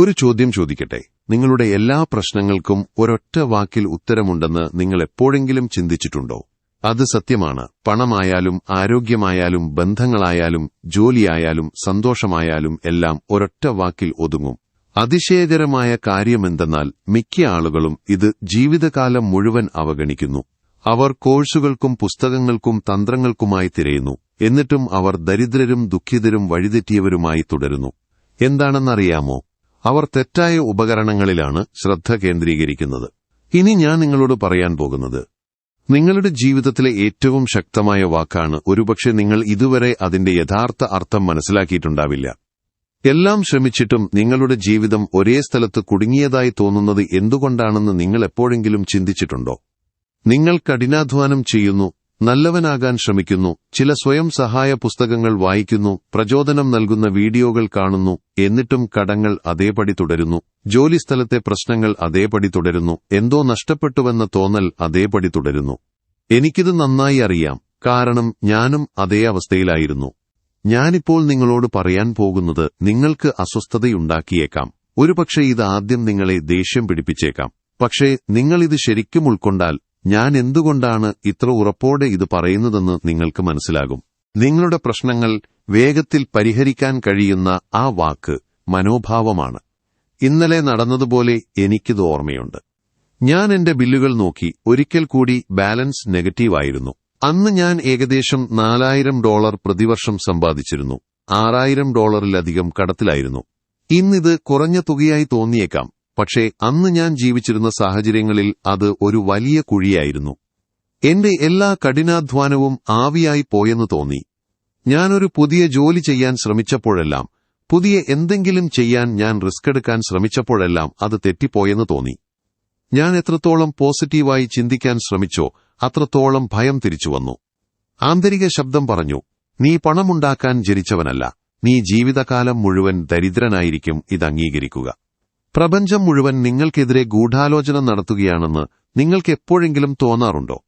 ഒരു ചോദ്യം ചോദിക്കട്ടെ. നിങ്ങളുടെ എല്ലാ പ്രശ്നങ്ങൾക്കും ഒരൊറ്റ വാക്കിൽ ഉത്തരമുണ്ടെന്ന് നിങ്ങൾ എപ്പോഴെങ്കിലും ചിന്തിച്ചിട്ടുണ്ടോ? അത് സത്യമാണ്. പണമായാലും ആരോഗ്യമായാലും ബന്ധങ്ങളായാലും ജോലിയായാലും സന്തോഷമായാലും എല്ലാം ഒരൊറ്റ വാക്കിൽ ഒതുങ്ങും. അതിശയകരമായ കാര്യമെന്തെന്നാൽ മിക്ക ആളുകളും ഇത് ജീവിതകാലം മുഴുവൻ അവഗണിക്കുന്നു. അവർ കോഴ്സുകൾക്കും പുസ്തകങ്ങൾക്കും തന്ത്രങ്ങൾക്കുമായി തിരയുന്നു. എന്നിട്ടും അവർ ദരിദ്രരും ദുഃഖിതരും വഴിതെറ്റിയവരുമായി തുടരുന്നു. എന്താണെന്നറിയാമോ? അവർ തെറ്റായ ഉപകരണങ്ങളിലാണ് ശ്രദ്ധ കേന്ദ്രീകരിക്കുന്നത്. ഇനി ഞാൻ നിങ്ങളോട് പറയാൻ പോകുന്നത്. നിങ്ങളുടെ ജീവിതത്തിലെ ഏറ്റവും ശക്തമായ വാക്കാണ് ഒരുപക്ഷെ നിങ്ങൾ ഇതുവരെ അതിന്റെ യഥാർത്ഥ അർത്ഥം മനസ്സിലാക്കിയിട്ടുണ്ടാവില്ല. എല്ലാം ശ്രമിച്ചിട്ടും നിങ്ങളുടെ ജീവിതം ഒരേ സ്ഥലത്ത് കുടുങ്ങിയതായി തോന്നുന്നത് എന്തുകൊണ്ടാണെന്ന് നിങ്ങൾ എപ്പോഴെങ്കിലും ചിന്തിച്ചിട്ടുണ്ടോ? നിങ്ങൾ കഠിനാധ്വാനം ചെയ്യുന്നു നല്ലവനാകാൻ ശ്രമിക്കുന്നു ചില സ്വയം സഹായ പുസ്തകങ്ങൾ വായിക്കുന്നു പ്രചോദനം നൽകുന്ന വീഡിയോകൾ കാണുന്നു എന്നിട്ടും കടങ്ങൾ അതേപടി തുടരുന്നു ജോലിസ്ഥലത്തെ പ്രശ്നങ്ങൾ അതേപടി തുടരുന്നു എന്തോ നഷ്ടപ്പെട്ടുവെന്ന തോന്നൽ അതേപടി തുടരുന്നു. എനിക്കിത് നന്നായി അറിയാം കാരണം ഞാനും അതേ അവസ്ഥയിലായിരുന്നു. ഞാനിപ്പോൾ നിങ്ങളോട് പറയാൻ പോകുന്നത് നിങ്ങൾക്ക് അസ്വസ്ഥതയുണ്ടാക്കിയേക്കാം. ഒരുപക്ഷെ ഇത് ആദ്യം നിങ്ങളെ ദേഷ്യം പിടിപ്പിച്ചേക്കാം. പക്ഷേ നിങ്ങളിത് ശരിക്കും ഉൾക്കൊണ്ടാൽ ഞാൻ എന്തുകൊണ്ടാണ് ഇത്ര ഉറപ്പോടെ ഇത് പറയുന്നതെന്ന് നിങ്ങൾക്ക് മനസ്സിലാകും. നിങ്ങളുടെ പ്രശ്നങ്ങൾ വേഗത്തിൽ പരിഹരിക്കാൻ കഴിയുന്ന ആ വാക്ക് മനോഭാവമാണ്. ഇന്നലെ നടന്നതുപോലെ എനിക്കിത് ഓർമ്മയുണ്ട്. ഞാൻ എന്റെ ബില്ലുകൾ നോക്കി ഒരിക്കൽ കൂടി ബാലൻസ് നെഗറ്റീവായിരുന്നു അന്ന് ഞാൻ ഏകദേശം നാലായിരം ഡോളർ പ്രതിവർഷം സമ്പാദിച്ചിരുന്നു. ആറായിരം ഡോളറിലധികം കടത്തിലായിരുന്നു. ഇന്നിത് കുറഞ്ഞ തുകയായി തോന്നിയേക്കാം. പക്ഷേ അന്ന് ഞാൻ ജീവിച്ചിരുന്ന സാഹചര്യങ്ങളിൽ അത് ഒരു വലിയ കുഴിയായിരുന്നു. എന്റെ എല്ലാ കഠിനാധ്വാനവും ആവിയായി പോയെന്ന് തോന്നി. ഞാനൊരു പുതിയ ജോലി ചെയ്യാൻ ശ്രമിച്ചപ്പോഴെല്ലാം പുതിയ എന്തെങ്കിലും ചെയ്യാൻ ഞാൻ റിസ്ക് എടുക്കാൻ ശ്രമിച്ചപ്പോഴെല്ലാം അത് തെറ്റിപ്പോയെന്ന് തോന്നി. ഞാൻ എത്രത്തോളം പോസിറ്റീവായി ചിന്തിക്കാൻ ശ്രമിച്ചോ അത്രത്തോളം ഭയം തിരിച്ചുവന്നു. ആന്തരിക ശബ്ദം പറഞ്ഞു നീ പണമുണ്ടാക്കാൻ ജനിച്ചവനല്ല നീ ജീവിതകാലം മുഴുവൻ ദരിദ്രനായിരിക്കും ഇത് അംഗീകരിക്കുക പ്രപഞ്ചം മുഴുവൻ നിങ്ങൾക്കെതിരെ ഗൂഢാലോചന നടത്തുകയാണെന്ന് നിങ്ങൾക്ക് എപ്പോഴെങ്കിലും തോന്നാറുണ്ടോ?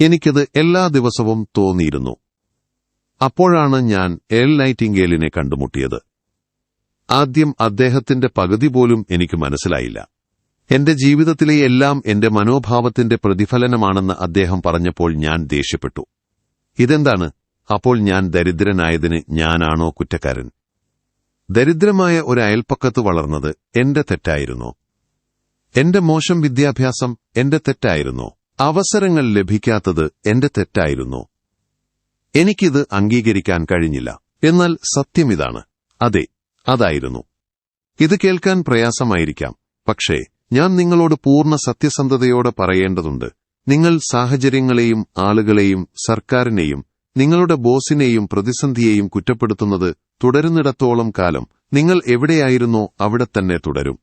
എനിക്കത് എല്ലാ ദിവസവും തോന്നിയിരുന്നു. അപ്പോഴാണ് ഞാൻ എൽ നൈറ്റിംഗേലിനെ കണ്ടുമുട്ടിയത്. ആദ്യം അദ്ദേഹത്തിന്റെ പകുതി പോലും എനിക്ക് മനസ്സിലായില്ല. എന്റെ ജീവിതത്തിലെ എല്ലാം എന്റെ മനോഭാവത്തിന്റെ പ്രതിഫലനമാണെന്ന് അദ്ദേഹം പറഞ്ഞപ്പോൾ ഞാൻ ദേഷ്യപ്പെട്ടു. ഇതെന്താണ്? അപ്പോൾ ഞാൻ ദരിദ്രനായതിന് ഞാനാണോ കുറ്റക്കാരൻ? ദരിദ്രമായ ഒരു അയൽപ്പക്കത്ത് വളർന്നത് എന്റെ തെറ്റായിരുന്നു. എന്റെ മോശം വിദ്യാഭ്യാസം എന്റെ തെറ്റായിരുന്നു. അവസരങ്ങൾ ലഭിക്കാത്തത് എന്റെ തെറ്റായിരുന്നു. എനിക്കിത് അംഗീകരിക്കാൻ കഴിഞ്ഞില്ല. എന്നാൽ സത്യം ഇതാണ്. അതെ അതായിരുന്നു. ഇത് കേൾക്കാൻ പ്രയാസമായിരിക്കാം. പക്ഷേ ഞാൻ നിങ്ങളോട് പൂർണ സത്യസന്ധതയോടെ പറയേണ്ടതുണ്ട്. നിങ്ങൾ സാഹചര്യങ്ങളെയും ആളുകളെയും സർക്കാരിനെയും നിങ്ങളുടെ ബോസിനെയും പ്രതിസന്ധിയെയും കുറ്റപ്പെടുത്തുന്നത് തുടരുന്നിടത്തോളം കാലം നിങ്ങൾ എവിടെയായിരുന്നോ അവിടെ തന്നെ തുടരും.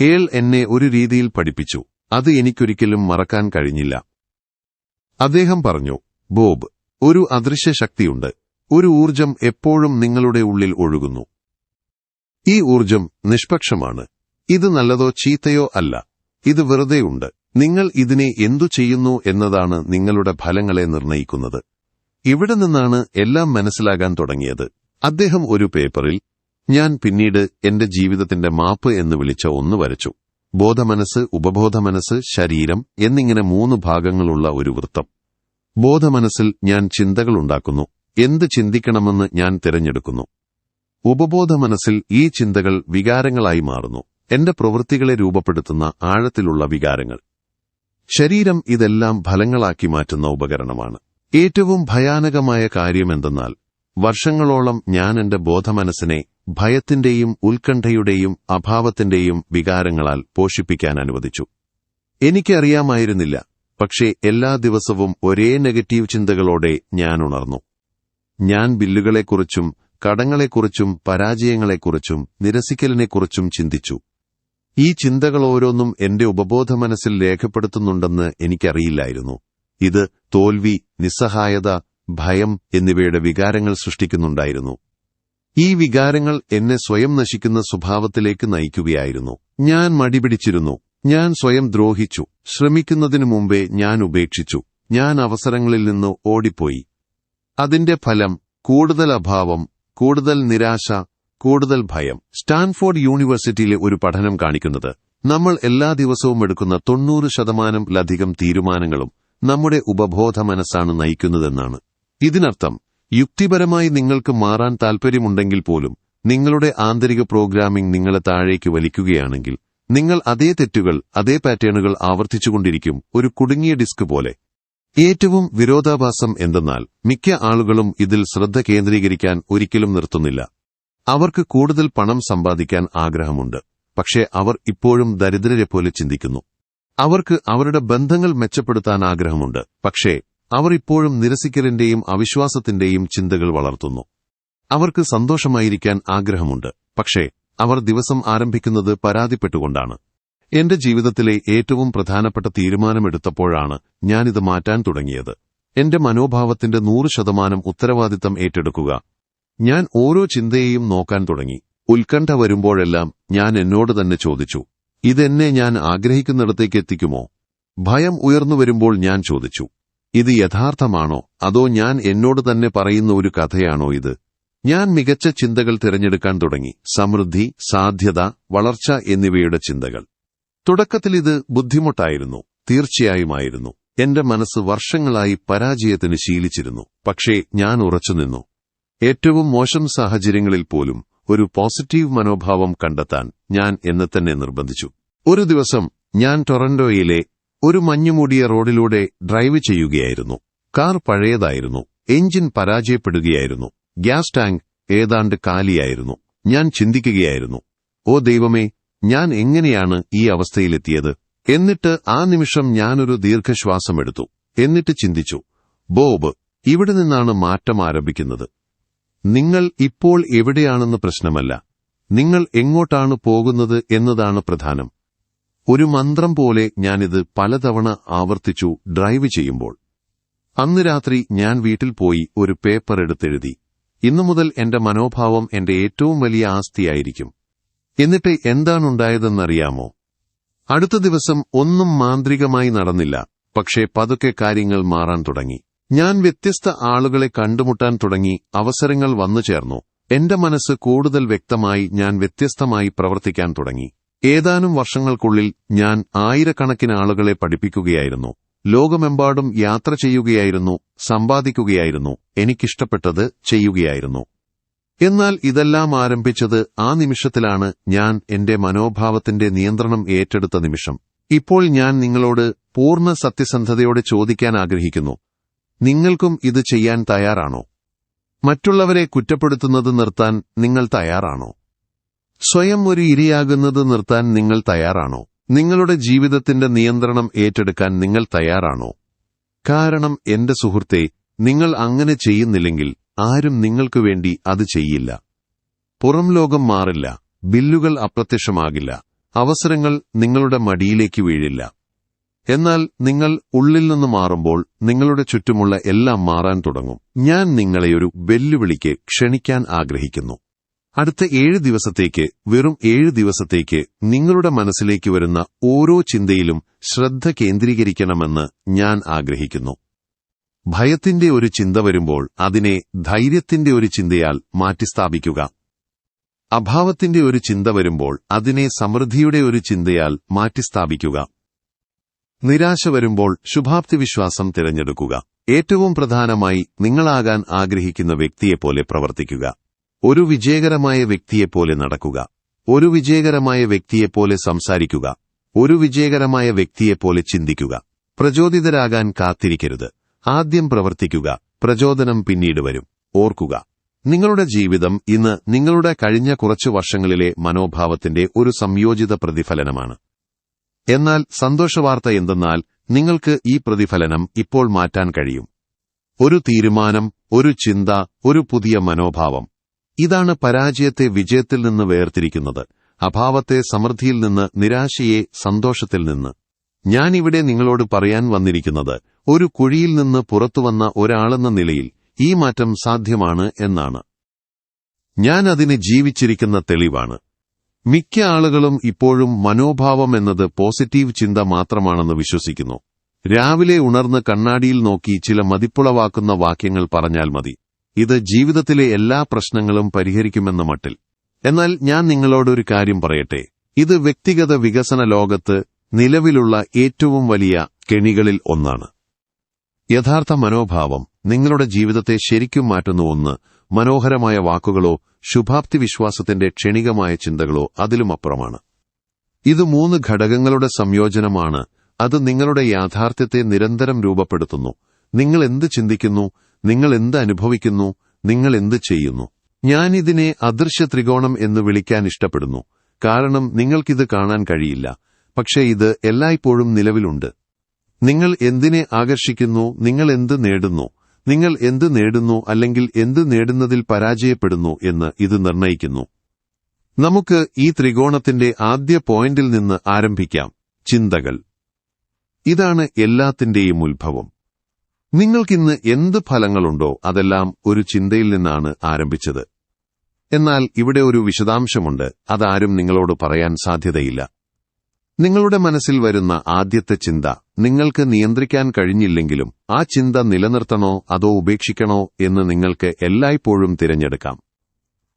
ഏൾ എന്നെ ഒരു രീതിയിൽ പഠിപ്പിച്ചു. അത് എനിക്കൊരിക്കലും മറക്കാൻ കഴിഞ്ഞില്ല. അദ്ദേഹം പറഞ്ഞു ബോബ് ഒരു അദൃശ്യ ശക്തിയുണ്ട്. ഒരു ഊർജം എപ്പോഴും നിങ്ങളുടെ ഉള്ളിൽ ഒഴുകുന്നു. ഈ ഊർജം നിഷ്പക്ഷമാണ്. ഇത് നല്ലതോ ചീത്തയോ അല്ല. ഇത് വെറുതെയുണ്ട്. നിങ്ങൾ ഇതിനെ എന്തു ചെയ്യുന്നു എന്നതാണ് നിങ്ങളുടെ ഫലങ്ങളെ നിർണയിക്കുന്നത് ഇവിടെ നിന്നാണ് എല്ലാം മനസ്സിലാകാൻ തുടങ്ങിയത്. അദ്ദേഹം ഒരു പേപ്പറിൽ ഞാൻ പിന്നീട് എന്റെ ജീവിതത്തിന്റെ മാപ്പ് എന്ന് വിളിച്ച ഒന്ന് വരച്ചു. ബോധമനസ്സ് ഉപബോധമനസ്സ് ശരീരം എന്നിങ്ങനെ മൂന്ന് ഭാഗങ്ങളുള്ള ഒരു വൃത്തം. ബോധമനസ്സിൽ ഞാൻ ചിന്തകൾ ഉണ്ടാക്കുന്നു. എന്ത് ചിന്തിക്കണമെന്ന് ഞാൻ തിരഞ്ഞെടുക്കുന്നു. ഉപബോധ മനസ്സിൽ ഈ ചിന്തകൾ വികാരങ്ങളായി മാറുന്നു. എന്റെ പ്രവൃത്തികളെ രൂപപ്പെടുത്തുന്ന ആഴത്തിലുള്ള വികാരങ്ങൾ. ശരീരം ഇതെല്ലാം ഫലങ്ങളാക്കി മാറ്റുന്ന ഉപകരണമാണ്. ഏറ്റവും ഭയാനകമായ കാര്യമെന്തെന്നാൽ വർഷങ്ങളോളം ഞാൻ എന്റെ ബോധമനസ്സിനെ ഭയത്തിന്റെയും ഉത്കണ്ഠയുടെയും അഭാവത്തിന്റെയും വികാരങ്ങളാൽ പോഷിപ്പിക്കാൻ അനുവദിച്ചു. എനിക്കറിയാമായിരുന്നില്ല പക്ഷേ എല്ലാ ദിവസവും ഒരേ നെഗറ്റീവ് ചിന്തകളോടെ ഞാൻ ഉണർന്നു. ഞാൻ ബില്ലുകളെക്കുറിച്ചും കടങ്ങളെക്കുറിച്ചും പരാജയങ്ങളെക്കുറിച്ചും നിരസിക്കലിനെക്കുറിച്ചും ചിന്തിച്ചു. ഈ ചിന്തകൾ ഓരോന്നും എന്റെ ഉപബോധ മനസ്സിൽ രേഖപ്പെടുത്തുന്നുണ്ടെന്ന് എനിക്കറിയില്ലായിരുന്നു. ഇത് തോൽവി നിസ്സഹായത ഭയം എന്നിവയുടെ വികാരങ്ങൾ സൃഷ്ടിക്കുന്നുണ്ടായിരുന്നു. ഈ വികാരങ്ങൾ എന്നെ സ്വയം നശിക്കുന്ന സ്വഭാവത്തിലേക്ക് നയിക്കുകയായിരുന്നു. ഞാൻ മടിപിടിച്ചിരുന്നു. ഞാൻ സ്വയം ദ്രോഹിച്ചു. ശ്രമിക്കുന്നതിനു മുമ്പേ ഞാൻ ഉപേക്ഷിച്ചു. ഞാൻ അവസരങ്ങളിൽ നിന്ന് ഓടിപ്പോയി. അതിന്റെ ഫലം കൂടുതൽ അഭാവം കൂടുതൽ നിരാശ കൂടുതൽ ഭയം. സ്റ്റാൻഫോർഡ് യൂണിവേഴ്സിറ്റിയിലെ ഒരു പഠനം കാണിക്കുന്നത്. നമ്മൾ എല്ലാ ദിവസവും എടുക്കുന്ന തൊണ്ണൂറ് ശതമാനത്തിലധികം തീരുമാനങ്ങളും നമ്മുടെ ഉപബോധ മനസ്സാണ് നയിക്കുന്നതെന്നാണ്. ഇതിനർത്ഥം യുക്തിപരമായി നിങ്ങൾക്ക് മാറാൻ താൽപ്പര്യമുണ്ടെങ്കിൽ പോലും നിങ്ങളുടെ ആന്തരിക പ്രോഗ്രാമിംഗ് നിങ്ങളെ താഴേക്ക് വലിക്കുകയാണെങ്കിൽ നിങ്ങൾ അതേ തെറ്റുകൾ അതേ പാറ്റേണുകൾ ആവർത്തിച്ചുകൊണ്ടിരിക്കും ഒരു കുടുങ്ങിയ ഡിസ്ക് പോലെ. ഏറ്റവും വിരോധാഭാസം എന്തെന്നാൽ മിക്ക ആളുകളും ഇതിൽ ശ്രദ്ധ കേന്ദ്രീകരിക്കാൻ ഒരിക്കലും നിർത്തുന്നില്ല. അവർക്ക് കൂടുതൽ പണം സമ്പാദിക്കാൻ ആഗ്രഹമുണ്ട്. പക്ഷേ അവർ ഇപ്പോഴും ദരിദ്രരെ പോലെ ചിന്തിക്കുന്നു. അവർക്ക് അവരുടെ ബന്ധങ്ങൾ മെച്ചപ്പെടുത്താൻ ആഗ്രഹമുണ്ട്. പക്ഷേ അവർ ഇപ്പോഴും നിരസിക്കലിന്റെയും അവിശ്വാസത്തിന്റെയും ചിന്തകൾ വളർത്തുന്നു. അവർക്ക് സന്തോഷമായിരിക്കാൻ ആഗ്രഹമുണ്ട്. പക്ഷേ അവർ ദിവസം ആരംഭിക്കുന്നത് പരാതിപ്പെട്ടുകൊണ്ടാണ്. എന്റെ ജീവിതത്തിലെ ഏറ്റവും പ്രധാനപ്പെട്ട തീരുമാനമെടുത്തപ്പോഴാണ് ഞാനിത് മാറ്റാൻ തുടങ്ങിയത്. എന്റെ മനോഭാവത്തിന്റെ നൂറ് ശതമാനം ഉത്തരവാദിത്തം ഏറ്റെടുക്കുക. ഞാൻ ഓരോ ചിന്തയെയും നോക്കാൻ തുടങ്ങി. ഉത്കണ്ഠ വരുമ്പോഴെല്ലാം ഞാൻ എന്നോട് തന്നെ ചോദിച്ചു ഇതെന്നെ ഞാൻ ആഗ്രഹിക്കുന്നിടത്തേക്ക് എത്തിക്കുമോ? ഭയം ഉയർന്നു വരുമ്പോൾ ഞാൻ ചോദിച്ചു. ഇത് യഥാർത്ഥമാണോ? അതോ ഞാൻ എന്നോട് തന്നെ പറയുന്ന ഒരു കഥയാണോ ഇത്? ഞാൻ മികച്ച ചിന്തകൾ തിരഞ്ഞെടുക്കാൻ തുടങ്ങി. സമൃദ്ധി സാധ്യത വളർച്ച എന്നിവയുടെ ചിന്തകൾ. തുടക്കത്തിൽ ഇത് ബുദ്ധിമുട്ടായിരുന്നു. തീർച്ചയായുമായിരുന്നു. എന്റെ മനസ്സ് വർഷങ്ങളായി പരാജയത്തിന് ശീലിച്ചിരുന്നു. പക്ഷേ ഞാൻ ഉറച്ചുനിന്നു. ഏറ്റവും മോശം സാഹചര്യങ്ങളിൽ പോലും ഒരു പോസിറ്റീവ് മനോഭാവം കണ്ടെത്താൻ ഞാൻ എന്നെ തന്നെ നിർബന്ധിച്ചു. ഒരു ദിവസം ഞാൻ ടൊറന്റോയിലെ ഒരു മഞ്ഞുമൂടിയ റോഡിലൂടെ ഡ്രൈവ് ചെയ്യുകയായിരുന്നു. കാർ പഴയതായിരുന്നു. എഞ്ചിൻ പരാജയപ്പെടുകയായിരുന്നു. ഗ്യാസ് ടാങ്ക് ഏതാണ്ട് കാലിയായിരുന്നു. ഞാൻ ചിന്തിക്കുകയായിരുന്നു ഓ ദൈവമേ ഞാൻ എങ്ങനെയാണ് ഈ അവസ്ഥയിലെത്തിയത്? എന്നിട്ട് ആ നിമിഷം ഞാനൊരു ദീർഘശ്വാസമെടുത്തു. എന്നിട്ട് ചിന്തിച്ചു ബോബ് ഇവിടെ നിന്നാണ് മാറ്റം ആരംഭിക്കുന്നത്. നിങ്ങൾ ഇപ്പോൾ എവിടെയാണെന്ന് പ്രശ്നമല്ല. നിങ്ങൾ എങ്ങോട്ടാണ് പോകുന്നത് എന്നതാണ് പ്രധാനം. ഒരു മന്ത്രം പോലെ ഞാനിത് പലതവണ ആവർത്തിച്ചു ഡ്രൈവ് ചെയ്യുമ്പോൾ. അന്ന് രാത്രി ഞാൻ വീട്ടിൽ പോയി ഒരു പേപ്പർ എടുത്തെഴുതി. ഇന്നു മുതൽ എന്റെ മനോഭാവം എന്റെ ഏറ്റവും വലിയ ആസ്തിയായിരിക്കും. എന്നിട്ട് എന്താണുണ്ടായതെന്നറിയാമോ? അടുത്ത ദിവസം ഒന്നും മാന്ത്രികമായി നടന്നില്ല. പക്ഷേ പതുക്കെ കാര്യങ്ങൾ മാറാൻ തുടങ്ങി. ഞാൻ വ്യത്യസ്ത ആളുകളെ കണ്ടുമുട്ടാൻ തുടങ്ങി അവസരങ്ങൾ വന്നു ചേർന്നു. എന്റെ മനസ്സ് കൂടുതൽ വ്യക്തമായി ഞാൻ വ്യത്യസ്തമായി പ്രവർത്തിക്കാൻ തുടങ്ങി. ഏതാനും വർഷങ്ങൾക്കുള്ളിൽ ഞാൻ ആയിരക്കണക്കിന് ആളുകളെ പഠിപ്പിക്കുകയായിരുന്നു. ലോകമെമ്പാടും യാത്ര ചെയ്യുകയായിരുന്നു സമ്പാദിക്കുകയായിരുന്നു എനിക്കിഷ്ടപ്പെട്ടത് ചെയ്യുകയായിരുന്നു. എന്നാൽ ഇതെല്ലാം ആരംഭിച്ചത് ആ നിമിഷത്തിലാണ് ഞാൻ എന്റെ മനോഭാവത്തിന്റെ നിയന്ത്രണം ഏറ്റെടുത്ത നിമിഷം. ഇപ്പോൾ ഞാൻ നിങ്ങളോട് പൂർണ സത്യസന്ധതയോടെ ചോദിക്കാൻ ആഗ്രഹിക്കുന്നു. നിങ്ങൾക്കും ഇത് ചെയ്യാൻ തയ്യാറാണോ? മറ്റുള്ളവരെ കുറ്റപ്പെടുത്തുന്നത് നിർത്താൻ നിങ്ങൾ തയ്യാറാണോ? സ്വയം ഒരു ഇരയാകുന്നത് നിർത്താൻ നിങ്ങൾ തയ്യാറാണോ? നിങ്ങളുടെ ജീവിതത്തിന്റെ നിയന്ത്രണം ഏറ്റെടുക്കാൻ നിങ്ങൾ തയ്യാറാണോ? കാരണം എന്റെ സുഹൃത്തെ നിങ്ങൾ അങ്ങനെ ചെയ്യുന്നില്ലെങ്കിൽ ആരും നിങ്ങൾക്കു വേണ്ടി അത് ചെയ്യില്ല. പുറം ലോകം മാറില്ല ബില്ലുകൾ അപ്രത്യക്ഷമാകില്ല അവസരങ്ങൾ നിങ്ങളുടെ മടിയിലേക്ക് വീഴില്ല. എന്നാൽ നിങ്ങൾ ഉള്ളിൽ നിന്ന് മാറുമ്പോൾ നിങ്ങളുടെ ചുറ്റുമുള്ള എല്ലാം മാറാൻ തുടങ്ങും. ഞാൻ നിങ്ങളെ ഒരു വെല്ലുവിളിക്ക് ക്ഷണിക്കാൻ ആഗ്രഹിക്കുന്നു. അടുത്ത ഏഴ് ദിവസത്തേക്ക് വെറും ഏഴ് ദിവസത്തേക്ക് നിങ്ങളുടെ മനസ്സിലേക്ക് വരുന്ന ഓരോ ചിന്തയിലും ശ്രദ്ധ കേന്ദ്രീകരിക്കണമെന്ന് ഞാൻ ആഗ്രഹിക്കുന്നു. ഭയത്തിന്റെ ഒരു ചിന്ത വരുമ്പോൾ അതിനെ ധൈര്യത്തിന്റെ ഒരു ചിന്തയാൽ മാറ്റിസ്ഥാപിക്കുക. അഭാവത്തിന്റെ ഒരു ചിന്ത വരുമ്പോൾ അതിനെ സമൃദ്ധിയുടെ ഒരു ചിന്തയാൽ മാറ്റിസ്ഥാപിക്കുക. നിരാശ വരുമ്പോൾ ശുഭാപ്തി വിശ്വാസം തിരഞ്ഞെടുക്കുക. ഏറ്റവും പ്രധാനമായി നിങ്ങളാകാൻ ആഗ്രഹിക്കുന്ന വ്യക്തിയെപ്പോലെ പ്രവർത്തിക്കുക. ഒരു വിജയകരമായ വ്യക്തിയെപ്പോലെ നടക്കുക. ഒരു വിജയകരമായ വ്യക്തിയെപ്പോലെ സംസാരിക്കുക. ഒരു വിജയകരമായ വ്യക്തിയെപ്പോലെ ചിന്തിക്കുക. പ്രചോദിതരാകാൻ കാത്തിരിക്കരുത്. ആദ്യം പ്രവർത്തിക്കുക. പ്രചോദനം പിന്നീട് വരും. ഓർക്കുക. നിങ്ങളുടെ ജീവിതം ഇന്ന് നിങ്ങളുടെ കഴിഞ്ഞ കുറച്ചു വർഷങ്ങളിലെ മനോഭാവത്തിന്റെ ഒരു സംയോജിത പ്രതിഫലനമാണ്. എന്നാൽ സന്തോഷവാർത്ത എന്തെന്നാൽ നിങ്ങൾക്ക് ഈ പ്രതിഫലനം ഇപ്പോൾ മാറ്റാൻ കഴിയും. ഒരു തീരുമാനം ഒരു ചിന്ത ഒരു പുതിയ മനോഭാവം. ഇതാണ് പരാജയത്തെ വിജയത്തിൽ നിന്ന് വേർതിരിക്കുന്നത് അഭാവത്തെ സമൃദ്ധിയിൽ നിന്ന് നിരാശയെ സന്തോഷത്തിൽ നിന്ന്. ഞാനിവിടെ നിങ്ങളോട് പറയാൻ വന്നിരിക്കുന്നത് ഒരു കുഴിയിൽ നിന്ന് പുറത്തുവന്ന ഒരാളെന്ന നിലയിൽ ഈ മാറ്റം സാധ്യമാണ് എന്നാണ്. ഞാൻ ജീവിച്ചിരിക്കുന്ന തെളിവാണ്. മിക്ക ആളുകളും ഇപ്പോഴും മനോഭാവം എന്നത് പോസിറ്റീവ് ചിന്ത മാത്രമാണെന്ന് വിശ്വസിക്കുന്നു. രാവിലെ ഉണർന്ന് കണ്ണാടിയിൽ നോക്കി ചില മതിപ്പുളവാക്കുന്ന വാക്യങ്ങൾ പറഞ്ഞാൽ മതി. ഇത് ജീവിതത്തിലെ എല്ലാ പ്രശ്നങ്ങളും പരിഹരിക്കുമെന്ന മട്ടിൽ. എന്നാൽ ഞാൻ നിങ്ങളോടൊരു കാര്യം പറയട്ടെ. ഇത് വ്യക്തിഗത വികസന ലോകത്ത് നിലവിലുള്ള ഏറ്റവും വലിയ കെണികളിൽ ഒന്നാണ്. യഥാർത്ഥ മനോഭാവം നിങ്ങളുടെ ജീവിതത്തെ ശരിക്കും മാറ്റുന്ന ഒന്ന് മനോഹരമായ വാക്കുകളോ ശുഭാപ്തി വിശ്വാസത്തിന്റെ ക്ഷണികമായ ചിന്തകളോ അതിലുമപ്പുറമാണ്. ഇത് മൂന്ന് ഘടകങ്ങളുടെ സംയോജനമാണ്. അത് നിങ്ങളുടെ യാഥാർത്ഥ്യത്തെ നിരന്തരം രൂപപ്പെടുത്തുന്നു. നിങ്ങൾ എന്ത് ചിന്തിക്കുന്നു? നിങ്ങൾ എന്ത് അനുഭവിക്കുന്നു? നിങ്ങൾ എന്ത് ചെയ്യുന്നു? ഞാൻ ഇതിനെ അദൃശ്യ ത്രികോണം എന്ന് വിളിക്കാൻ ഇഷ്ടപ്പെടുന്നു. കാരണം നിങ്ങൾക്കിത് കാണാൻ കഴിയില്ല. പക്ഷേ ഇത് എല്ലായ്പ്പോഴും നിലവിലുണ്ട്. നിങ്ങൾ എന്തിനെ ആകർഷിക്കുന്നു? നിങ്ങൾ എന്ത് നേടുന്നു? നിങ്ങൾ എന്ത് നേടുന്നു അല്ലെങ്കിൽ എന്ത് നേടുന്നതിൽ പരാജയപ്പെടുന്നു എന്ന് ഇത് നിർണയിക്കുന്നു നമുക്ക് ഈ ത്രികോണത്തിന്റെ ആദ്യ പോയിന്റിൽ നിന്ന് ആരംഭിക്കാം. ചിന്തകൾ. ഇതാണ് എല്ലാത്തിന്റെയും ഉത്ഭവം. നിങ്ങൾക്കിന്ന് എന്ത് ഫലങ്ങളുണ്ടോ അതെല്ലാം ഒരു ചിന്തയിൽ നിന്നാണ് ആരംഭിച്ചത്. എന്നാൽ ഇവിടെ ഒരു വിശദാംശമുണ്ട്. അതാരും നിങ്ങളോട് പറയാൻ സാധ്യതയില്ല. നിങ്ങളുടെ മനസ്സിൽ വരുന്ന ആദ്യത്തെ ചിന്ത നിങ്ങൾക്ക് നിയന്ത്രിക്കാൻ കഴിഞ്ഞില്ലെങ്കിലും ആ ചിന്ത നിലനിർത്തണോ അതോ ഉപേക്ഷിക്കണോ എന്ന് നിങ്ങൾക്ക് എല്ലായ്പ്പോഴും തിരഞ്ഞെടുക്കാം.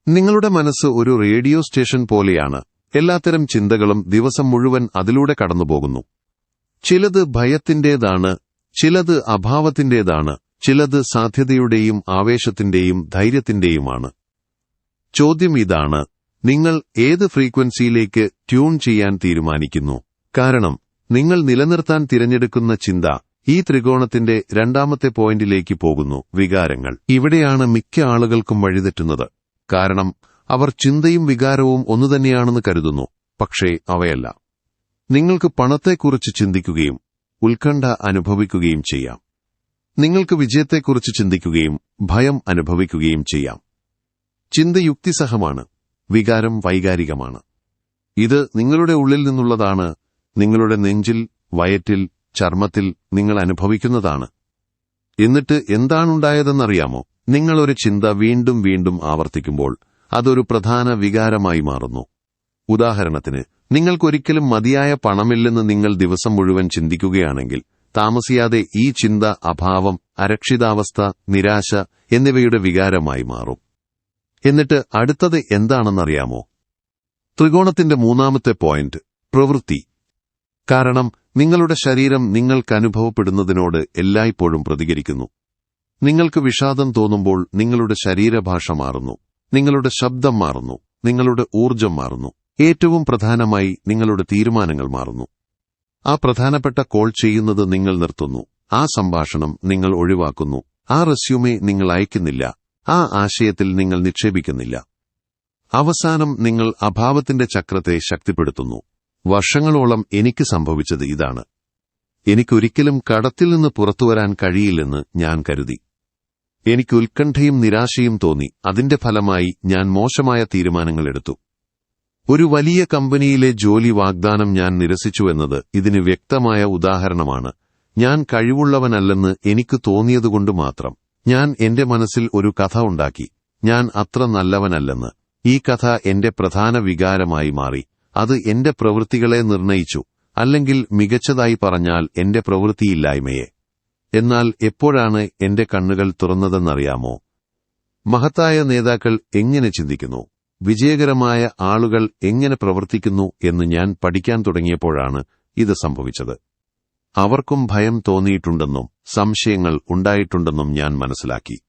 നിങ്ങളുടെ മനസ്സ് ഒരു റേഡിയോ സ്റ്റേഷൻ പോലെയാണ്. എല്ലാത്തരം ചിന്തകളും ദിവസം മുഴുവൻ അതിലൂടെ കടന്നുപോകുന്നു. ചിലത് ഭയത്തിന്റേതാണ് ചിലത് അഭാവത്തിന്റേതാണ് ചിലത് സാധ്യതയുടെയും ആവേശത്തിന്റെയും ധൈര്യത്തിന്റെയുമാണ് ചോദ്യം ഇതാണ് നിങ്ങൾ ഏത് ഫ്രീക്വൻസിയിലേക്ക് ട്യൂൺ ചെയ്യാൻ തീരുമാനിക്കുന്നു? കാരണം നിങ്ങൾ നിലനിർത്താൻ തിരഞ്ഞെടുക്കുന്ന ചിന്ത ഈ ത്രികോണത്തിന്റെ രണ്ടാമത്തെ പോയിന്റിലേക്ക് പോകുന്നു വികാരങ്ങൾ. ഇവിടെയാണ് മിക്ക ആളുകൾക്കും വഴിതെറ്റുന്നത്. കാരണം അവർ ചിന്തയും വികാരവും ഒന്നുതന്നെയാണെന്ന് കരുതുന്നു പക്ഷേ അവയല്ല. നിങ്ങൾക്ക് പണത്തെക്കുറിച്ച് ചിന്തിക്കുകയും ഉത്കണ്ഠ അനുഭവിക്കുകയും ചെയ്യാം. നിങ്ങൾക്ക് വിജയത്തെക്കുറിച്ച് ചിന്തിക്കുകയും ഭയം അനുഭവിക്കുകയും ചെയ്യാം. ചിന്ത യുക്തിസഹമാണ്. വികാരം വൈകാരികമാണ്. ഇത് നിങ്ങളുടെ ഉള്ളിൽ നിന്നുള്ളതാണ് നിങ്ങളുടെ നെഞ്ചിൽ വയറ്റിൽ ചർമ്മത്തിൽ നിങ്ങൾ അനുഭവിക്കുന്നതാണ്. എന്നിട്ട് എന്താണുണ്ടായതെന്നറിയാമോ? നിങ്ങളൊരു ചിന്ത വീണ്ടും വീണ്ടും ആവർത്തിക്കുമ്പോൾ അതൊരു പ്രധാന വികാരമായി മാറുന്നു. ഉദാഹരണത്തിന് നിങ്ങൾക്കൊരിക്കലും മതിയായ പണമില്ലെന്ന് നിങ്ങൾ ദിവസം മുഴുവൻ ചിന്തിക്കുകയാണെങ്കിൽ താമസിയാതെ ഈ ചിന്ത അഭാവം അരക്ഷിതാവസ്ഥ നിരാശ എന്നിവയുടെ വികാരമായി മാറും. എന്നിട്ട് അടുത്തത് എന്താണെന്നറിയാമോ? ത്രികോണത്തിന്റെ മൂന്നാമത്തെ പോയിന്റ് പ്രവൃത്തി. കാരണം നിങ്ങളുടെ ശരീരം നിങ്ങൾക്ക് അനുഭവപ്പെടുന്നതിനോട് എല്ലായ്പ്പോഴും പ്രതികരിക്കുന്നു. നിങ്ങൾക്ക് വിഷാദം തോന്നുമ്പോൾ നിങ്ങളുടെ ശരീരഭാഷ മാറുന്നു. നിങ്ങളുടെ ശബ്ദം മാറുന്നു. നിങ്ങളുടെ ഊർജം മാറുന്നു. ഏറ്റവും പ്രധാനമായി നിങ്ങളുടെ തീരുമാനങ്ങൾ മാറുന്നു. ആ പ്രധാനപ്പെട്ട കോൾ ചെയ്യുന്നത് നിങ്ങൾ നിർത്തുന്നു. ആ സംഭാഷണം നിങ്ങൾ ഒഴിവാക്കുന്നു. ആ റെസ്യൂമെ നിങ്ങൾ അയക്കുന്നില്ല. ആ ആശയത്തിൽ നിങ്ങൾ നിക്ഷേപിക്കുന്നില്ല. അവസാനം നിങ്ങൾ അഭാവത്തിന്റെ ചക്രത്തെ ശക്തിപ്പെടുത്തുന്നു. വർഷങ്ങളോളം എനിക്ക് സംഭവിച്ചത് ഇതാണ്. എനിക്കൊരിക്കലും കടത്തിൽ നിന്ന് പുറത്തുവരാൻ കഴിയില്ലെന്ന് ഞാൻ കരുതി. എനിക്ക് ഉത്കണ്ഠയും നിരാശയും തോന്നി. അതിന്റെ ഫലമായി ഞാൻ മോശമായ തീരുമാനങ്ങൾ എടുത്തു. ഒരു വലിയ കമ്പനിയിലെ ജോലി വാഗ്ദാനം ഞാൻ നിരസിച്ചുവെന്നത് ഇതിന് വ്യക്തമായ ഉദാഹരണമാണ്. ഞാൻ കഴിവുള്ളവനല്ലെന്ന് എനിക്ക് തോന്നിയതുകൊണ്ട് മാത്രം. ഞാൻ എന്റെ മനസ്സിൽ ഒരു കഥ ഉണ്ടാക്കി. ഞാൻ അത്ര നല്ലവനല്ലെന്ന്. ഈ കഥ എന്റെ പ്രധാന വികാരമായി മാറി. അത് എന്റെ പ്രവൃത്തികളെ നിർണയിച്ചു. അല്ലെങ്കിൽ മികച്ചതായി പറഞ്ഞാൽ എന്റെ പ്രവൃത്തിയില്ലായ്മയെ. എന്നാൽ എപ്പോഴാണ് എന്റെ കണ്ണുകൾ തുറന്നതെന്നറിയാമോ? മഹത്തായ നേതാക്കൾ എങ്ങനെ ചിന്തിക്കുന്നു? വിജയകരമായ ആളുകൾ എങ്ങനെ പ്രവർത്തിക്കുന്നു എന്ന് ഞാൻ പഠിക്കാൻ തുടങ്ങിയപ്പോഴാണ് ഇത് സംഭവിച്ചത്. അവർക്കും ഭയം തോന്നിയിട്ടുണ്ടെന്നും സംശയങ്ങൾ ഉണ്ടായിട്ടുണ്ടെന്നും ഞാൻ മനസ്സിലാക്കി.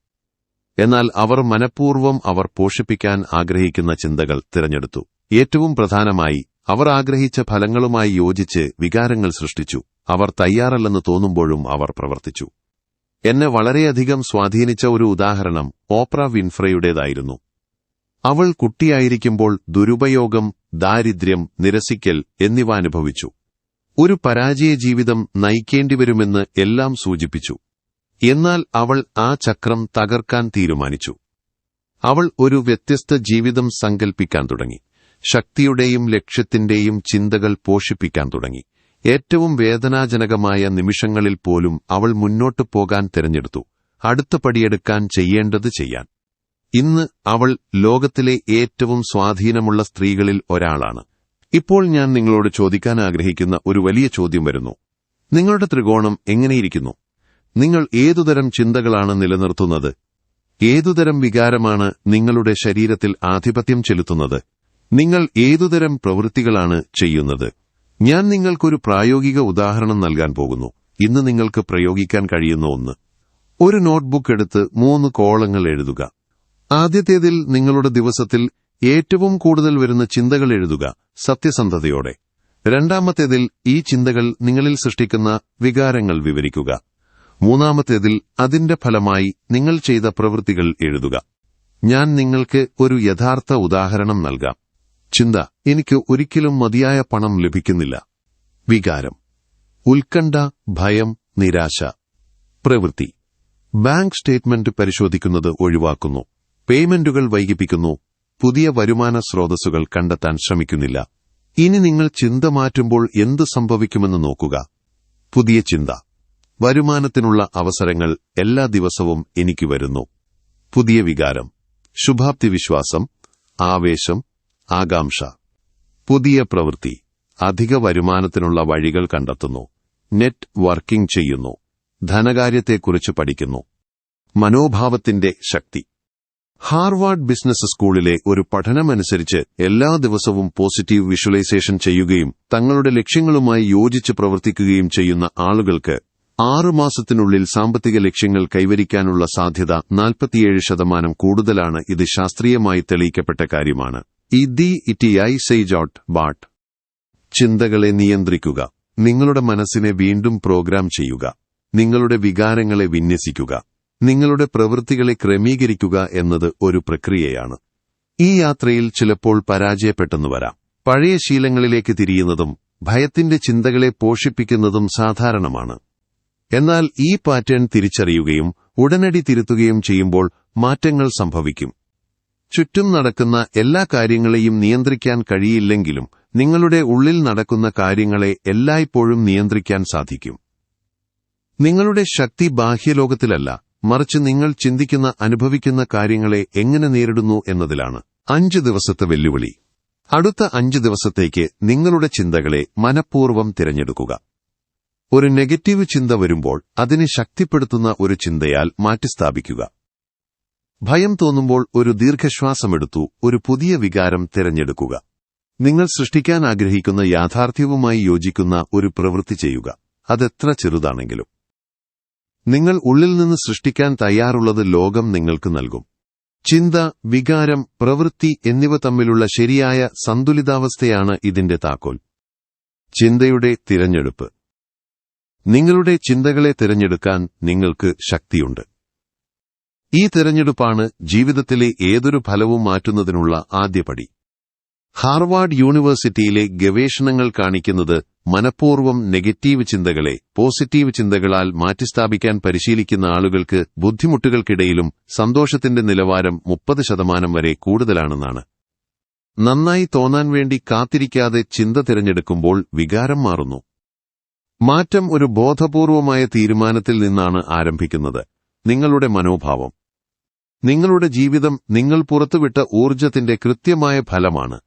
എന്നാൽ അവർ മനഃപൂർവം അവർ പോഷിപ്പിക്കാൻ ആഗ്രഹിക്കുന്ന ചിന്തകൾ തിരഞ്ഞെടുത്തു. ഏറ്റവും പ്രധാനമായി അവർ ആഗ്രഹിച്ച ഫലങ്ങളുമായി യോജിച്ച് വികാരങ്ങൾ സൃഷ്ടിച്ചു. അവർ തയ്യാറല്ലെന്ന് തോന്നുമ്പോഴും അവർ പ്രവർത്തിച്ചു. എന്നെ വളരെയധികം സ്വാധീനിച്ച ഒരു ഉദാഹരണം ഓപ്ര വിൻഫ്രയുടേതായിരുന്നു. അവൾ കുട്ടിയായിരിക്കുമ്പോൾ ദുരുപയോഗം ദാരിദ്ര്യം നിരസിക്കൽ എന്നിവ അനുഭവിച്ചു. ഒരു പരാജയ ജീവിതം നയിക്കേണ്ടിവരുമെന്ന് എല്ലാം സൂചിപ്പിച്ചു. എന്നാൽ അവൾ ആ ചക്രം തകർക്കാൻ തീരുമാനിച്ചു. അവൾ ഒരു വ്യത്യസ്ത ജീവിതം സങ്കൽപ്പിക്കാൻ തുടങ്ങി. ശക്തിയുടെയും ലക്ഷ്യത്തിന്റെയും ചിന്തകൾ പോഷിപ്പിക്കാൻ തുടങ്ങി. ഏറ്റവും വേദനാജനകമായ നിമിഷങ്ങളിൽ പോലും അവൾ മുന്നോട്ടു പോകാൻ തിരഞ്ഞെടുത്തു. അടുത്ത പടിയെടുക്കാൻ ചെയ്യേണ്ടത് ചെയ്യാൻ. ഇന്ന് അവൾ ലോകത്തിലെ ഏറ്റവും സ്വാധീനമുള്ള സ്ത്രീകളിൽ ഒരാളാണ്. ഇപ്പോൾ ഞാൻ നിങ്ങളോട് ചോദിക്കാൻ ആഗ്രഹിക്കുന്ന ഒരു വലിയ ചോദ്യം വരുന്നു. നിങ്ങളുടെ ത്രികോണം എങ്ങനെയിരിക്കുന്നു? നിങ്ങൾ ഏതുതരം ചിന്തകളാണ് നിലനിർത്തുന്നത്? ഏതുതരം വികാരമാണ് നിങ്ങളുടെ ശരീരത്തിൽ ആധിപത്യം ചെലുത്തുന്നത്? നിങ്ങൾ ഏതുതരം പ്രവൃത്തികളാണ് ചെയ്യുന്നത്? ഞാൻ നിങ്ങൾക്കൊരു പ്രായോഗിക ഉദാഹരണം നൽകാൻ പോകുന്നു. ഇന്ന് നിങ്ങൾക്ക് പ്രയോഗിക്കാൻ കഴിയുന്ന ഒന്ന്. ഒരു നോട്ട്ബുക്ക് എടുത്ത് മൂന്ന് കോളങ്ങൾ എഴുതുക. ആദ്യത്തേതിൽ നിങ്ങളുടെ ദിവസത്തിൽ ഏറ്റവും കൂടുതൽ വരുന്ന ചിന്തകൾ എഴുതുക. സത്യസന്ധതയോടെ. രണ്ടാമത്തേതിൽ ഈ ചിന്തകൾ നിങ്ങളിൽ സൃഷ്ടിക്കുന്ന വികാരങ്ങൾ വിവരിക്കുക. മൂന്നാമത്തേതിൽ അതിന്റെ ഫലമായി നിങ്ങൾ ചെയ്ത പ്രവൃത്തികൾ എഴുതുക. ഞാൻ നിങ്ങൾക്ക് ഒരു യഥാർത്ഥ ഉദാഹരണം നൽകാം. ചിന്ത എനിക്ക് ഒരിക്കലും മതിയായ പണം ലഭിക്കുന്നില്ല. വികാരം ഉത്കണ്ഠ ഭയം നിരാശ. പ്രവൃത്തി ബാങ്ക് സ്റ്റേറ്റ്മെന്റ് പരിശോധിക്കുന്നത് ഒഴിവാക്കുന്നു. പേയ്മെന്റുകൾ വൈകിപ്പിക്കുന്നു. പുതിയ വരുമാന സ്രോതസ്സുകൾ കണ്ടെത്താൻ ശ്രമിക്കുന്നില്ല. ഇനി നിങ്ങൾ ചിന്ത മാറ്റുമ്പോൾ എന്ത് സംഭവിക്കുമെന്ന് നോക്കുക. പുതിയ ചിന്ത. വരുമാനത്തിനുള്ള അവസരങ്ങൾ എല്ലാ ദിവസവും എനിക്ക് വരുന്നു. പുതിയ വികാരം. ശുഭാപ്തി വിശ്വാസം. ആവേശം. ആകാംക്ഷ. പുതിയ പ്രവൃത്തി. അധിക വരുമാനത്തിനുള്ള വഴികൾ കണ്ടെത്തുന്നു. നെറ്റ് വർക്കിംഗ് ചെയ്യുന്നു. ധനകാര്യത്തെക്കുറിച്ച് പഠിക്കുന്നു. മനോഭാവത്തിന്റെ ശക്തി. ഹാർവാർഡ് ബിസിനസ് സ്കൂളിലെ ഒരു പഠനമനുസരിച്ച് എല്ലാ ദിവസവും പോസിറ്റീവ് വിഷ്വലൈസേഷൻ ചെയ്യുകയും തങ്ങളുടെ ലക്ഷ്യങ്ങളുമായി യോജിച്ച് പ്രവർത്തിക്കുകയും ചെയ്യുന്ന ആളുകൾക്ക് ആറുമാസത്തിനുള്ളിൽ സാമ്പത്തിക ലക്ഷ്യങ്ങൾ കൈവരിക്കാനുള്ള സാധ്യത നാൽപ്പത്തിയേഴ് ശതമാനം കൂടുതലാണ് ഇത് ശാസ്ത്രീയമായി തെളിയിക്കപ്പെട്ട കാര്യമാണ്. ഇതി ഇറ്റിഐ സെയ്ജോട്ട് ബാട്ട്. ചിന്തകളെ നിയന്ത്രിക്കുക. നിങ്ങളുടെ മനസ്സിനെ വീണ്ടും പ്രോഗ്രാം ചെയ്യുക. നിങ്ങളുടെ വികാരങ്ങളെ വിന്യസിക്കുക. നിങ്ങളുടെ പ്രവൃത്തികളെ ക്രമീകരിക്കുക എന്നത് ഒരു പ്രക്രിയയാണ്. ഈ യാത്രയിൽ ചിലപ്പോൾ പരാജയപ്പെട്ടെന്നു വരാം. പഴയ ശീലങ്ങളിലേക്ക് തിരിയുന്നതും ഭയത്തിന്റെ ചിന്തകളെ പോഷിപ്പിക്കുന്നതും സാധാരണമാണ്. എന്നാൽ ഈ പാറ്റേൺ തിരിച്ചറിയുകയും ഉടനടി തിരുത്തുകയും ചെയ്യുമ്പോൾ മാറ്റങ്ങൾ സംഭവിക്കും. ചുറ്റും നടക്കുന്ന എല്ലാ കാര്യങ്ങളെയും നിയന്ത്രിക്കാൻ കഴിയില്ലെങ്കിലും നിങ്ങളുടെ ഉള്ളിൽ നടക്കുന്ന കാര്യങ്ങളെ എല്ലായ്പ്പോഴും നിയന്ത്രിക്കാൻ സാധിക്കും. നിങ്ങളുടെ ശക്തി ബാഹ്യലോകത്തിലല്ല മറിച്ച് നിങ്ങൾ ചിന്തിക്കുന്ന അനുഭവിക്കുന്ന കാര്യങ്ങളെ എങ്ങനെ നേരിടുന്നു എന്നതിലാണ്. അഞ്ച് ദിവസത്തെ വെല്ലുവിളി. അടുത്ത അഞ്ച് ദിവസത്തേക്ക് നിങ്ങളുടെ ചിന്തകളെ മനഃപൂർവം തിരഞ്ഞെടുക്കുക. ഒരു നെഗറ്റീവ് ചിന്ത വരുമ്പോൾ അതിനെ ശക്തിപ്പെടുത്തുന്ന ഒരു ചിന്തയാൽ മാറ്റിസ്ഥാപിക്കുക. ഭയം തോന്നുമ്പോൾ ഒരു ദീർഘശ്വാസമെടുത്തു ഒരു പുതിയ വികാരം തിരഞ്ഞെടുക്കുക. നിങ്ങൾ സൃഷ്ടിക്കാൻ ആഗ്രഹിക്കുന്ന യാഥാർത്ഥ്യവുമായി യോജിക്കുന്ന ഒരു പ്രവൃത്തി ചെയ്യുക. അതെത്ര ചെറുതാണെങ്കിലും. നിങ്ങൾ ഉള്ളിൽ നിന്ന് സൃഷ്ടിക്കാൻ തയ്യാറുള്ളത് ലോകം നിങ്ങൾക്ക് നൽകും. ചിന്ത വികാരം പ്രവൃത്തി എന്നിവ തമ്മിലുള്ള ശരിയായ സന്തുലിതാവസ്ഥയാണ് ഇതിന്റെ താക്കോൽ. ചിന്തയുടെ തിരഞ്ഞെടുപ്പ്. നിങ്ങളുടെ ചിന്തകളെ തിരഞ്ഞെടുക്കാൻ നിങ്ങൾക്ക് ശക്തിയുണ്ട്. ഈ തിരഞ്ഞെടുപ്പാണ് ജീവിതത്തിലെ ഏതൊരു ഫലവും മാറ്റുന്നതിനുള്ള ആദ്യപടി. ഹാർവാർഡ് യൂണിവേഴ്സിറ്റിയിലെ ഗവേഷണങ്ങൾ കാണിക്കുന്നത് മനഃപൂർവം നെഗറ്റീവ് ചിന്തകളെ പോസിറ്റീവ് ചിന്തകളാൽ മാറ്റിസ്ഥാപിക്കാൻ പരിശീലിക്കുന്ന ആളുകൾക്ക് ബുദ്ധിമുട്ടുകൾക്കിടയിലും സന്തോഷത്തിന്റെ നിലവാരം മുപ്പത് ശതമാനം വരെ കൂടുതലാണെന്നാണ്. നന്നായി തോന്നാൻ വേണ്ടി കാത്തിരിക്കാതെ ചിന്ത തിരഞ്ഞെടുക്കുമ്പോൾ വികാരം മാറുന്നു. മാറ്റം ഒരു ബോധപൂർവമായ തീരുമാനത്തിൽ നിന്നാണ് ആരംഭിക്കുന്നത്. നിങ്ങളുടെ മനോഭാവം. നിങ്ങളുടെ ജീവിതം നിങ്ങൾ പുറത്തുവിട്ട ഊർജത്തിന്റെ കൃത്യമായ ഫലമാണ്.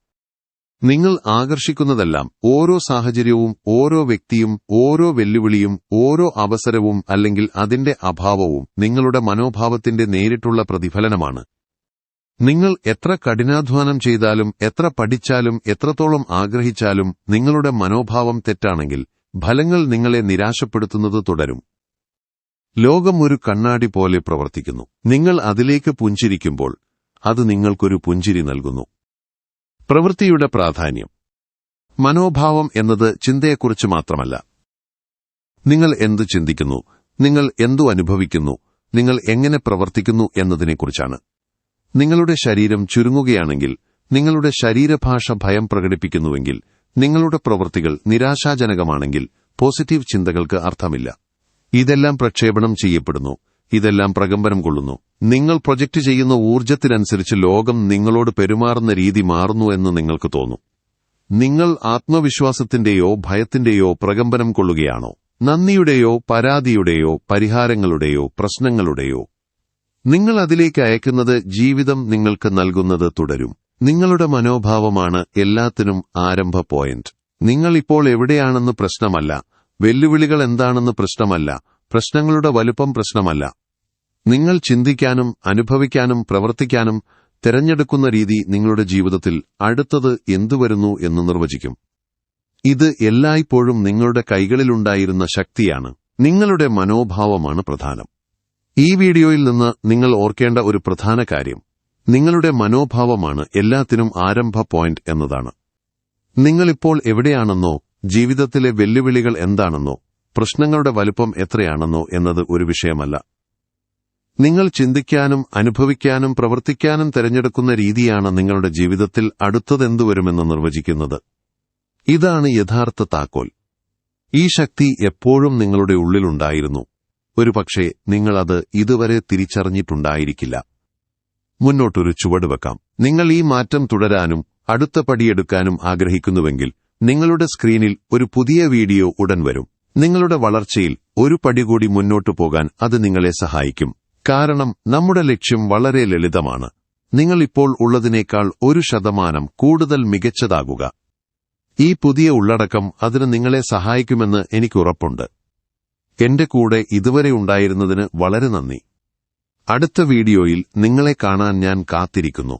നിങ്ങൾ ആകർഷിക്കുന്നതെല്ലാം ഓരോ സാഹചര്യവും ഓരോ വ്യക്തിയും ഓരോ വെല്ലുവിളിയും ഓരോ അവസരവും അല്ലെങ്കിൽ അതിന്റെ അഭാവവും നിങ്ങളുടെ മനോഭാവത്തിന്റെ നേരിട്ടുള്ള പ്രതിഫലനമാണ്. നിങ്ങൾ എത്ര കഠിനാധ്വാനം ചെയ്താലും എത്ര പഠിച്ചാലും എത്രത്തോളം ആഗ്രഹിച്ചാലും നിങ്ങളുടെ മനോഭാവം തെറ്റാണെങ്കിൽ ഫലങ്ങൾ നിങ്ങളെ നിരാശപ്പെടുത്തുന്നത് തുടരും. ലോകം ഒരു കണ്ണാടി പോലെ പ്രവർത്തിക്കുന്നു. നിങ്ങൾ അതിലേക്ക് പുഞ്ചിരിക്കുമ്പോൾ അത് നിങ്ങൾക്കൊരു പുഞ്ചിരി നൽകുന്നു. പ്രവൃത്തിയുടെ പ്രാധാന്യം. മനോഭാവം എന്നത് ചിന്തയെക്കുറിച്ച് മാത്രമല്ല. നിങ്ങൾ എന്തു ചിന്തിക്കുന്നു നിങ്ങൾ എന്തു അനുഭവിക്കുന്നു നിങ്ങൾ എങ്ങനെ പ്രവർത്തിക്കുന്നു എന്നതിനെക്കുറിച്ചാണ്. നിങ്ങളുടെ ശരീരം ചുരുങ്ങുകയാണെങ്കിൽ നിങ്ങളുടെ ശരീരഭാഷ ഭയം പ്രകടിപ്പിക്കുന്നുവെങ്കിൽ നിങ്ങളുടെ പ്രവൃത്തികൾ നിരാശാജനകമാണെങ്കിൽ പോസിറ്റീവ് ചിന്തകൾക്ക് അർത്ഥമില്ല. ഇതെല്ലാം പ്രക്ഷേപണം ചെയ്യപ്പെടുന്നു ഇതെല്ലാം പ്രകമ്പനം കൊള്ളുന്നു. നിങ്ങൾ പ്രൊജക്റ്റ് ചെയ്യുന്ന ഊർജത്തിനനുസരിച്ച് ലോകം നിങ്ങളോട് പെരുമാറുന്ന രീതി മാറുന്നു എന്ന് നിങ്ങൾക്ക് തോന്നും. നിങ്ങൾ ആത്മവിശ്വാസത്തിന്റെയോ ഭയത്തിന്റെയോ പ്രകമ്പനം കൊള്ളുകയാണോ? നന്ദിയുടെയോ പരാതിയുടെയോ പരിഹാരങ്ങളുടെയോ പ്രശ്നങ്ങളുടെയോ? നിങ്ങൾ അതിലേക്ക് അയക്കുന്നത് ജീവിതം നിങ്ങൾക്ക് നൽകുന്നത് തുടരും. നിങ്ങളുടെ മനോഭാവമാണ് എല്ലാത്തിനും ആരംഭ പോയിന്റ്. നിങ്ങൾ ഇപ്പോൾ എവിടെയാണെന്ന് പ്രശ്നമല്ല. വെല്ലുവിളികൾ എന്താണെന്ന് പ്രശ്നമല്ല. പ്രശ്നങ്ങളുടെ വലുപ്പം പ്രശ്നമല്ല. നിങ്ങൾ ചിന്തിക്കാനും അനുഭവിക്കാനും പ്രവർത്തിക്കാനും തിരഞ്ഞെടുക്കുന്ന രീതി നിങ്ങളുടെ ജീവിതത്തിൽ അടുത്തത് എന്തുവരുന്നു എന്ന് നിർവചിക്കും. ഇത് എല്ലായ്പ്പോഴും നിങ്ങളുടെ കൈകളിലുണ്ടായിരുന്ന ശക്തിയാണ്. നിങ്ങളുടെ മനോഭാവമാണ് പ്രധാനം. ഈ വീഡിയോയിൽ നിന്ന് നിങ്ങൾ ഓർക്കേണ്ട ഒരു പ്രധാന കാര്യം. നിങ്ങളുടെ മനോഭാവമാണ് എല്ലാത്തിനും ആരംഭ പോയിന്റ് എന്നതാണ്. നിങ്ങളിപ്പോൾ എവിടെയാണെന്നോ ജീവിതത്തിലെ വെല്ലുവിളികൾ എന്താണെന്നോ പ്രശ്നങ്ങളുടെ വലുപ്പം എത്രയാണെന്നോ എന്നത് ഒരു വിഷയമല്ല. നിങ്ങൾ ചിന്തിക്കാനും അനുഭവിക്കാനും പ്രവർത്തിക്കാനും തിരഞ്ഞെടുക്കുന്ന രീതിയാണ് നിങ്ങളുടെ ജീവിതത്തിൽ അടുത്തതെന്തു വരുമെന്ന് നിർവചിക്കുന്നത്. ഇതാണ് യഥാർത്ഥ താക്കോൽ. ഈ ശക്തി എപ്പോഴും നിങ്ങളുടെ ഉള്ളിലുണ്ടായിരുന്നു. ഒരുപക്ഷെ നിങ്ങളത് ഇതുവരെ തിരിച്ചറിഞ്ഞിട്ടുണ്ടായിരിക്കില്ല. മുന്നോട്ടൊരു ചുവട് വെക്കാം. നിങ്ങൾ ഈ മാറ്റം തുടരാനും അടുത്ത പടിയെടുക്കാനും ആഗ്രഹിക്കുന്നുവെങ്കിൽ നിങ്ങളുടെ സ്ക്രീനിൽ ഒരു പുതിയ വീഡിയോ ഉടൻ വരും. നിങ്ങളുടെ വളർച്ചയിൽ ഒരു പടി കൂടി മുന്നോട്ടു പോകാൻ അത് നിങ്ങളെ സഹായിക്കും. കാരണം നമ്മുടെ ലക്ഷ്യം വളരെ ലളിതമാണ്. നിങ്ങൾ ഇപ്പോൾ ഉള്ളതിനേക്കാൾ ഒരു ശതമാനം കൂടുതൽ മികച്ചതാകുക. ഈ പുതിയ ഉള്ളടക്കം അതിന് നിങ്ങളെ സഹായിക്കുമെന്ന് എനിക്ക് ഉറപ്പുണ്ട്. എന്റെ കൂടെ ഇതുവരെ ഉണ്ടായിരുന്നതിന് വളരെ നന്ദി. അടുത്ത വീഡിയോയിൽ നിങ്ങളെ കാണാൻ ഞാൻ കാത്തിരിക്കുന്നു.